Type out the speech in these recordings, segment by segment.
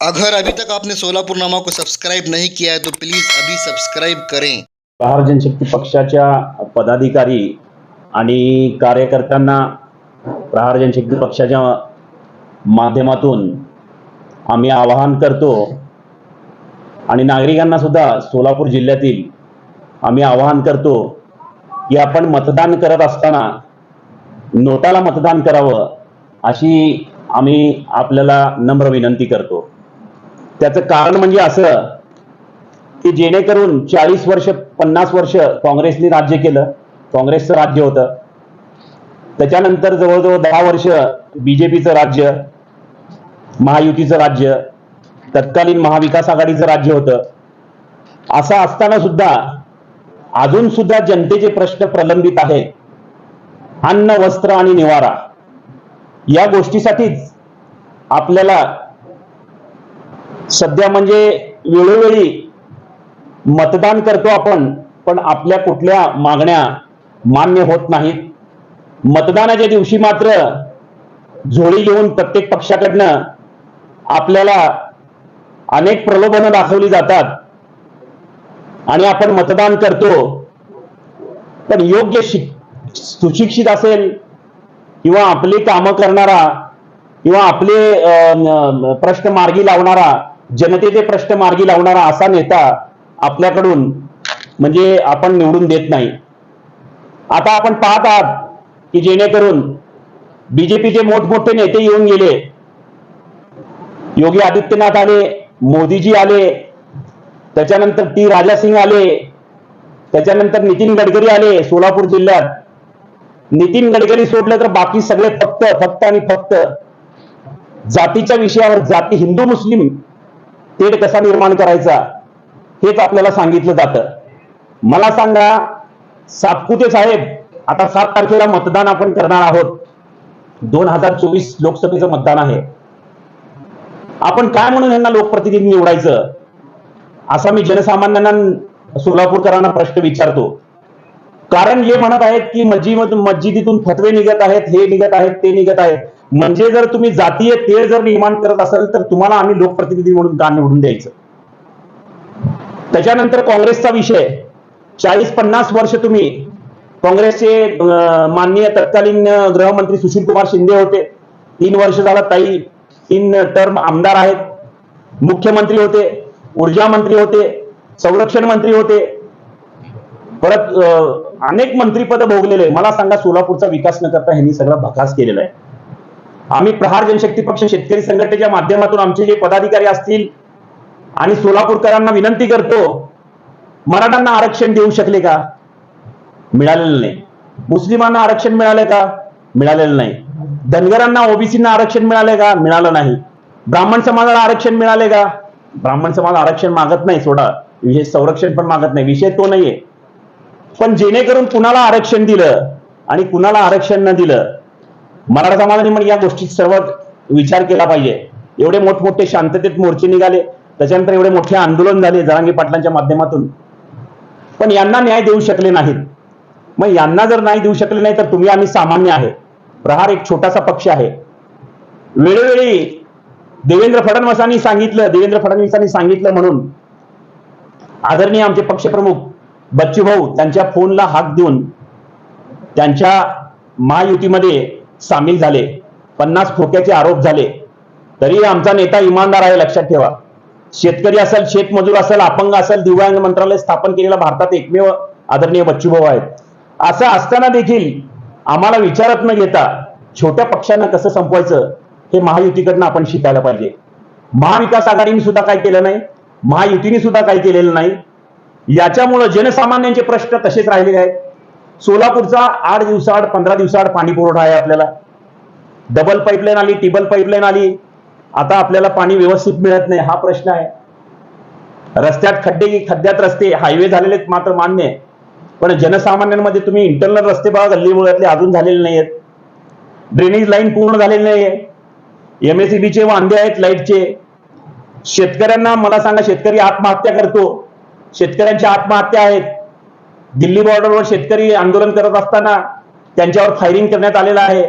अगर अभी तक आपने सोलापूर नामा को सब्सक्राइब नहीं किया है तो प्लीज़ अभी सब्सक्राइब करें। प्रहार जनशक्ती पक्षाच्या पदाधिकारी आणि कार्यकर्त्यांना प्रहार जनशक्ती पक्षाच्या माध्यमातून आम्ही आवाहन करतो आणि नागरिकांना सुद्धा सोलापूर जिल्ह्यातील आम्ही आवाहन करतो की आपण मतदान करत असताना नोटाला मतदान करावं अशी आम्ही आपल्याला नम्र विनंती करतो. त्याचं कारण म्हणजे असं की जेणेकरून चाळीस वर्ष पन्नास वर्ष काँग्रेसने राज्य केलं. काँग्रेसचं राज्य होतं. त्याच्यानंतर जवळजवळ दहा वर्ष बीजेपीचं राज्य महायुतीचं राज्य तत्कालीन महाविकास आघाडीचं राज्य होतं. असं असताना सुद्धा अजून सुद्धा जनतेचे प्रश्न प्रलंबित आहेत. अन्न वस्त्र आणि निवारा या गोष्टीसाठीच आपल्याला सध्या म्हणजे वेळोवेळी मतदान करतो आपण पण आपल्या कुठल्या मागण्या मान्य होत नाहीत. मतदानाच्या दिवशी मात्र झोळी घेऊन प्रत्येक पक्षाकडनं आपल्याला अनेक प्रलोभनं दाखवली जातात आणि आपण मतदान करतो. पण योग्य शिक सुशिक्षित असेल किंवा आपली कामं करणारा किंवा आपले प्रश्न मार्गी लावणारा जनतेचे प्रश्न मार्गी लावणारा असा नेता आपल्याकडून म्हणजे आपण निवडून देत नाही. आता आपण पाहत आहात की जेणेकरून बीजेपीचे मोठमोठे नेते येऊन गेले. योगी आदित्यनाथ आले मोदीजी आले त्याच्यानंतर टी राजा सिंग आले त्याच्यानंतर नितीन गडकरी आले सोलापूर जिल्ह्यात. नितीन गडकरी सोडले तर बाकी सगळे फक्त फक्त आणि फक्त जातीच्या विषयावर जाती हिंदू मुस्लिम तेढ कसा निर्माण करायचा हेच आपल्याला सांगितलं जातं. मला सांगा सातपुते साहेब आता सात तारखेला मतदान आपण करणार आहोत. दोन हजार चोवीस लोकसभेचं मतदान आहे. आपण काय म्हणून यांना लोकप्रतिनिधी निवडायचं? असा मी जनसामान्यांना सोलापूरकरांना प्रश्न विचारतो. कारण हे म्हणत आहेत की मस्जिद मस्जिदीतून फतवे निघत आहेत हे निघत आहेत ते निघत आहेत. म्हणजे जर तुम्ही जातीय तेळ जर निर्माण करत असाल तर तुम्हाला आम्ही लोकप्रतिनिधी म्हणून का निवडून द्यायचं? त्याच्यानंतर काँग्रेसचा विषय. चाळीस पन्नास वर्ष तुम्ही काँग्रेसचे माननीय तत्कालीन गृहमंत्री सुशील कुमार शिंदे होते. तीन वर्ष झाला ताई तीन टर्म आमदार आहेत. मुख्यमंत्री होते ऊर्जा मंत्री होते संरक्षण मंत्री होते. परत अनेक मंत्रीपद भोगलेले. मला सांगा सोलापूरचा विकास न करता ह्यांनी सगळा भकास केलेला आहे. आम्ही प्रहार जनशक्ती पक्ष शेतकरी संघटनेच्या माध्यमातून आमचे जे पदाधिकारी असतील आणि सोलापूरकरांना विनंती करतो मराठ्यांना आरक्षण देऊ शकले का? मिळालेलं नाही. मुस्लिमांना आरक्षण मिळालं का? मिळालेलं नाही. धनगरांना ओबीसींना आरक्षण मिळाले का? मिळालं नाही. ब्राह्मण समाजाला आरक्षण मिळाले का? ब्राह्मण समाज आरक्षण मागत नाही सोडा. विशेष संरक्षण पण मागत नाही. विषय तो नाहीये. पण जेणेकरून कुणाला आरक्षण दिलं आणि कुणाला आरक्षण न दिलं मराठा समाजाने म्हणजे या गोष्टीत सर्व विचार केला पाहिजे. एवढे मोठमोठे शांततेत मोर्चे निघाले त्याच्यानंतर एवढे मोठे आंदोलन झाले जरांगी पाटलांच्या माध्यमातून. पण यांना न्याय देऊ शकले नाहीत. मग यांना जर नाही देऊ शकले नाही तर तुम्ही आम्ही सामान्य आहे. प्रहार एक छोटासा पक्ष आहे. वेळोवेळी देवेंद्र फडणवीसांनी सांगितलं देवेंद्र फडणवीसांनी सांगितलं म्हणून आदरणीय आमचे पक्षप्रमुख बच्चू भाऊ त्यांच्या फोनला हाक देऊन त्यांच्या महायुतीमध्ये सामील झाले. पन्नास खोक्याचे आरोप झाले. तरी आमचा नेता इमानदार आहे लक्षात ठेवा. शेतकरी असेल शेतमजूर असेल अपंग असेल दिव्यांग मंत्रालय स्थापन केलेला भारतात एकमेव आदरणीय बच्चूभाऊ आहेत. असं असताना देखील आम्हाला विचारत न घेता छोट्या पक्षांना कसं संपवायचं हे महायुतीकडनं आपण शिकायला पाहिजे. महाविकास आघाडीने सुद्धा काय केलं नाही? महायुतीने सुद्धा काय केलेलं नाही? याच्यामुळं जनसामान्यांचे प्रश्न तसेच राहिलेले आहेत. सोलापूरचा आठ दिवसाआड पंधरा दिवसाआड पाणी पुरवठा आहे आपल्याला. डबल पाईपलाईन आली टिबल पाईपलाईन आली. आता आपल्याला पाणी व्यवस्थित मिळत नाही हा प्रश्न आहे. रस्त्यात खड्डे खड्ड्यात रस्ते हायवे झालेले मात्र मान्य आहे. पण जनसामान्यांमध्ये तुम्ही इंटरनल रस्ते बघा गल्ली बोळ्यातले अजून झालेले नाही आहेत ड्रेनेज लाईन पूर्ण झालेली नाही आहे एमएसईबीचे वांदे आहेत लाईटचे शेतकऱ्यांना मला सांगा शेतकरी आत्महत्या करतो. शेतकऱ्यांच्या आत्महत्या आहेत. दिल्ली बॉर्डरवर शेतकरी आंदोलन करत असताना त्यांच्यावर फायरिंग करण्यात आलेलं आहे.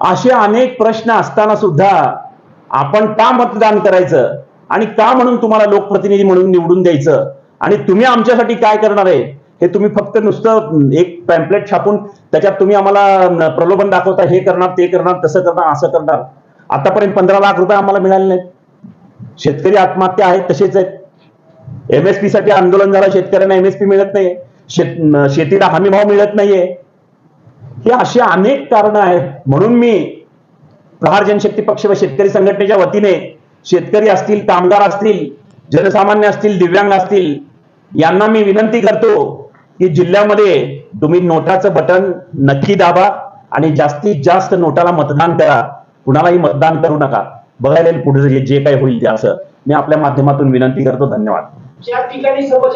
असे अनेक प्रश्न असताना सुद्धा आपण का मतदान करायचं? आणि का म्हणून तुम्हाला लोकप्रतिनिधी म्हणून निवडून द्यायचं? आणि तुम्ही आमच्यासाठी काय करणार आहे? हे तुम्ही फक्त नुसतं एक पॅम्पलेट छापून त्याच्यात तुम्ही आम्हाला प्रलोभन दाखवता हे करणार ते करणार तसं करणार असं करणार. आतापर्यंत पंधरा लाख रुपये आम्हाला मिळाले नाहीत. शेतकरी आत्महत्या आहेत तसेच आहेत. एमएसपी साठी आंदोलन झालं शेतकऱ्यांना एमएसपी मिळत नाही. शेत शेतीला हमी भाव मिळत नाहीये. हे अशी अनेक कारणं आहेत. म्हणून मी प्रहार जनशक्ती पक्ष व शेतकरी संघटनेच्या वतीने शेतकरी असतील कामगार असतील जनसामान्य असतील दिव्यांग असतील यांना मी विनंती करतो की जिल्ह्यामध्ये तुम्ही नोटाचं बटन नक्की दाबा आणि जास्तीत जास्त नोटाला मतदान करा. कुणालाही मतदान करू नका. बघायला पुढे जे- काही होईल ते असं. मी आपल्या माध्यमातून विनंती करतो. धन्यवाद.